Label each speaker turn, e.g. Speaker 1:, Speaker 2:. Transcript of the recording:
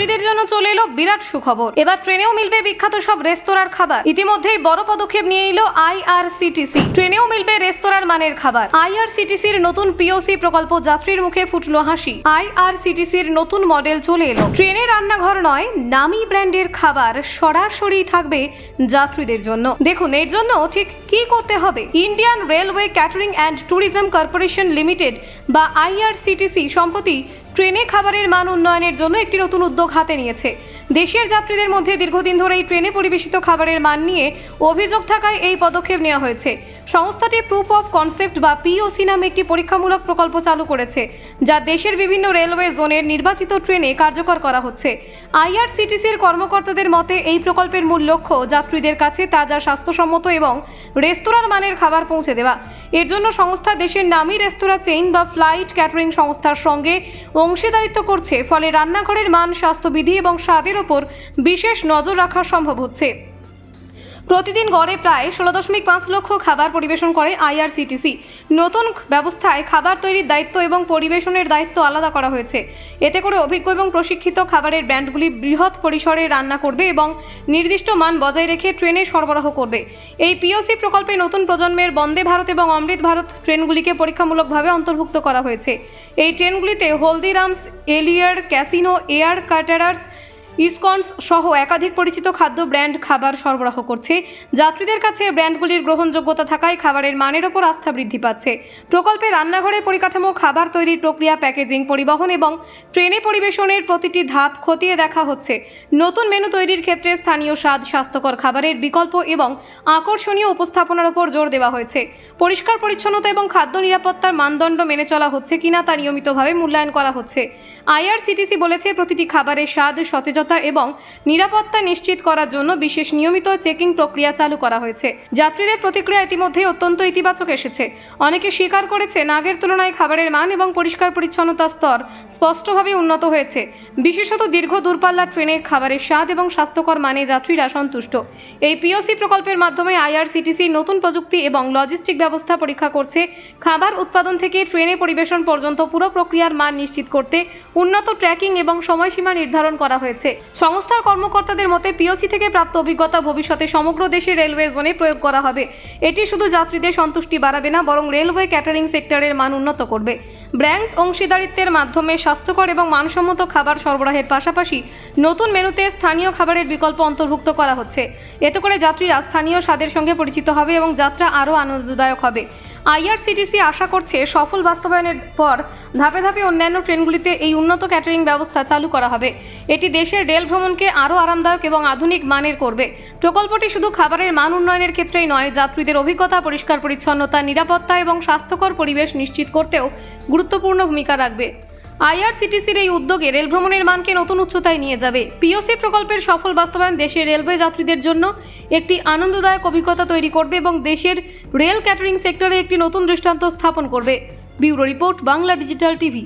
Speaker 1: যাত্রীদের জন্য চলে এলো বিরাট সুখবর। এবার ট্রেনেও মিলবে বিখ্যাত সব রেস্তোরাঁর খাবার। ইতিমধ্যেই বড় পদক্ষেপ নিয়ে এলো আইআরসিটিসি ট্রেনেও মিলবে রেস্তোরাঁর মানের খাবার। আইআরসিটিসির নতুন পিওসি প্রকল্প যাত্রীর মুখে ফুটলো হাসি। আইআরসিটিসির নতুন মডেল চলে এলো। ট্রেনে রান্নাঘর নয়, নামি ব্র্যান্ডের খাবার সরাসরি থাকবে যাত্রীদের জন্য। দেখুন, এর জন্য ঠিক কি করতে হবে? Indian railway catering and tourism corporation limited বা আইআরসিটিসি সম্প্রতি ট্রেনে খাবারের মান উন্নয়নের জন্য একটি নতুন উদ্যোগ হাতে নিয়েছে। দেশের যাত্রীদের মধ্যে দীর্ঘদিন ধরে এই ট্রেনে পরিবেশিত খাবারের মান নিয়ে অভিযোগ থাকায় এই পদক্ষেপ নেওয়া হয়েছে। সংস্থাটি প্রুফ অফ কনসেপ্ট বা পিওসি নামে একটি পরীক্ষামূলক প্রকল্প চালু করেছে, যা দেশের বিভিন্ন রেলওয়ে জোনের নির্বাচিত ট্রেনে কার্যকর করা হচ্ছে। আইআরসিটিসির কর্মকর্তাদের মতে, এই প্রকল্পের মূল লক্ষ্য যাত্রীদের কাছে তাজা স্বাস্থ্যসম্মত এবং রেস্তোরাঁর মানের খাবার পৌঁছে দেওয়া। এর জন্য সংস্থা দেশের নামী রেস্তোরাঁ চেইন বা ফ্লাইট ক্যাটারিং সংস্থার সঙ্গে অংশীদারিত্ব করছে, ফলে রান্নাঘরের মান, স্বাস্থ্যবিধি এবং স্বাদের ওপর বিশেষ নজর রাখা সম্ভব হচ্ছে। প্রতিদিন গড়ে প্রায় ষোলো দশমিক পাঁচ লক্ষ খাবার পরিবেশন করে আইআরসিটিসি। নতুন ব্যবস্থায় খাবার তৈরির দায়িত্ব এবং পরিবেশনের দায়িত্ব আলাদা করা হয়েছে। এতে করে অভিজ্ঞ এবং প্রশিক্ষিত খাবারের ব্র্যান্ডগুলি বৃহৎ পরিসরে রান্না করবে এবং নির্দিষ্ট মান বজায় রেখে ট্রেনে সরবরাহ করবে। এই পিওসি প্রকল্পে নতুন প্রজন্মের বন্দে ভারত এবং অমৃত ভারত ট্রেনগুলিকে পরীক্ষামূলকভাবে অন্তর্ভুক্ত করা হয়েছে। এই ট্রেনগুলিতে হলদিরামস, এলিয়ার, ক্যাসিনো, এয়ার কাটারার্স ইসকনস সহ একাধিক পরিচিত খাদ্য ব্র্যান্ড খাবার সরবরাহ করছে। যাত্রীদের কাছে ব্র্যান্ডগুলির গ্রহণযোগ্যতা থাকায় খাবারের মানের ওপর আস্থা বৃদ্ধি পাচ্ছে। প্রকল্পে রান্নাঘরের পরিকাঠামো, খাবার তৈরির প্রক্রিয়া, প্যাকেজিং, পরিবহন এবং ট্রেনে পরিবেশনের প্রতিটি ধাপ খতিয়ে দেখা হচ্ছে। নতুন মেনু তৈরির ক্ষেত্রে স্থানীয় স্বাদ, স্বাস্থ্যকর খাবারের বিকল্প এবং আকর্ষণীয় উপস্থাপনার ওপর জোর দেওয়া হয়েছে। পরিষ্কার পরিচ্ছন্নতা এবং খাদ্য নিরাপত্তার মানদণ্ড মেনে চলা হচ্ছে কিনা তা নিয়মিতভাবে মূল্যায়ন করা হচ্ছে। আইআরসিটিসি বলেছে, প্রতিটি খাবারের স্বাদ, সতেজতা এবং নিরাপত্তা নিশ্চিত করার জন্য বিশেষ নিয়মিত চেকিং প্রক্রিয়া চালু করা হয়েছে। যাত্রীদের প্রতিক্রিয়া ইতিমধ্যেই অত্যন্ত ইতিবাচক এসেছে। অনেকে স্বীকার করেছে নাগের তুলনায় খাবারের মান এবং পরিষ্কার পরিচ্ছন্নতার স্তর স্পষ্টভাবে উন্নত হয়েছে। বিশেষত দীর্ঘ দূরপাল্লার ট্রেনে খাবারের স্বাদ এবং স্বাস্থ্যকর মানে যাত্রীরা সন্তুষ্ট। এই পিওসি প্রকল্পের মাধ্যমে আইআরসিটিসি নতুন প্রযুক্তি এবং লজিস্টিক ব্যবস্থা পরীক্ষা করছে। খাবার উৎপাদন থেকে ট্রেনে পরিবেশন পর্যন্ত পুরো প্রক্রিয়ার মান নিশ্চিত করতে উন্নত ট্র্যাকিং এবং সময়সীমা নির্ধারণ করা হয়েছে। সংস্থার কর্মকর্তাদের মতে পিওসি থেকে প্রাপ্ত অভিজ্ঞতা ভবিষ্যতে সমগ্র দেশে রেলওয়ে জোনে প্রয়োগ করা হবে। এটি শুধু যাত্রীদের সন্তুষ্টি বাড়াবে না, বরং রেলওয়ে ক্যাটারিং সেক্টরের মান উন্নত করবে। ব্র্যান্ড অংশীদারিত্বের মাধ্যমে স্বাস্থ্যকর এবং মানসম্মত খাবার সরবরাহের পাশাপাশি নতুন মেনুতে স্থানীয় খাবারের বিকল্প অন্তর্ভুক্ত করা হচ্ছে। এতে করে যাত্রীরা স্থানীয় স্বাদের সঙ্গে পরিচিত হবে এবং যাত্রা আরও আনন্দদায়ক হবে। আইআরসিটিসি আশা করছে সফল বাস্তবায়নের পর ধাপে ধাপে অন্যান্য ট্রেনগুলিতে এই উন্নত ক্যাটারিং ব্যবস্থা চালু করা হবে। এটি দেশের রেল ভ্রমণকে আরও আরামদায়ক এবং আধুনিক মানের করবে। প্রকল্পটি শুধু খাবারের মান উন্নয়নের ক্ষেত্রেই নয়, যাত্রীদের অভিজ্ঞতা, পরিষ্কার পরিচ্ছন্নতা, নিরাপত্তা এবং স্বাস্থ্যকর পরিবেশ নিশ্চিত করতেও গুরুত্বপূর্ণ ভূমিকা রাখবে। আইআরসিটিসির এই উদ্যোগে রেল ভ্রমণের মানকে নতুন উচ্চতায় নিয়ে যাবে। পিওসি প্রকল্পের সফল বাস্তবায়ন দেশের রেলওয়ে যাত্রীদের জন্য একটি আনন্দদায়ক অভিজ্ঞতা তৈরি করবে এবং দেশের রেল ক্যাটারিং সেক্টরে একটি নতুন দৃষ্টান্ত স্থাপন করবে। Bureau report, Bangla digital TV.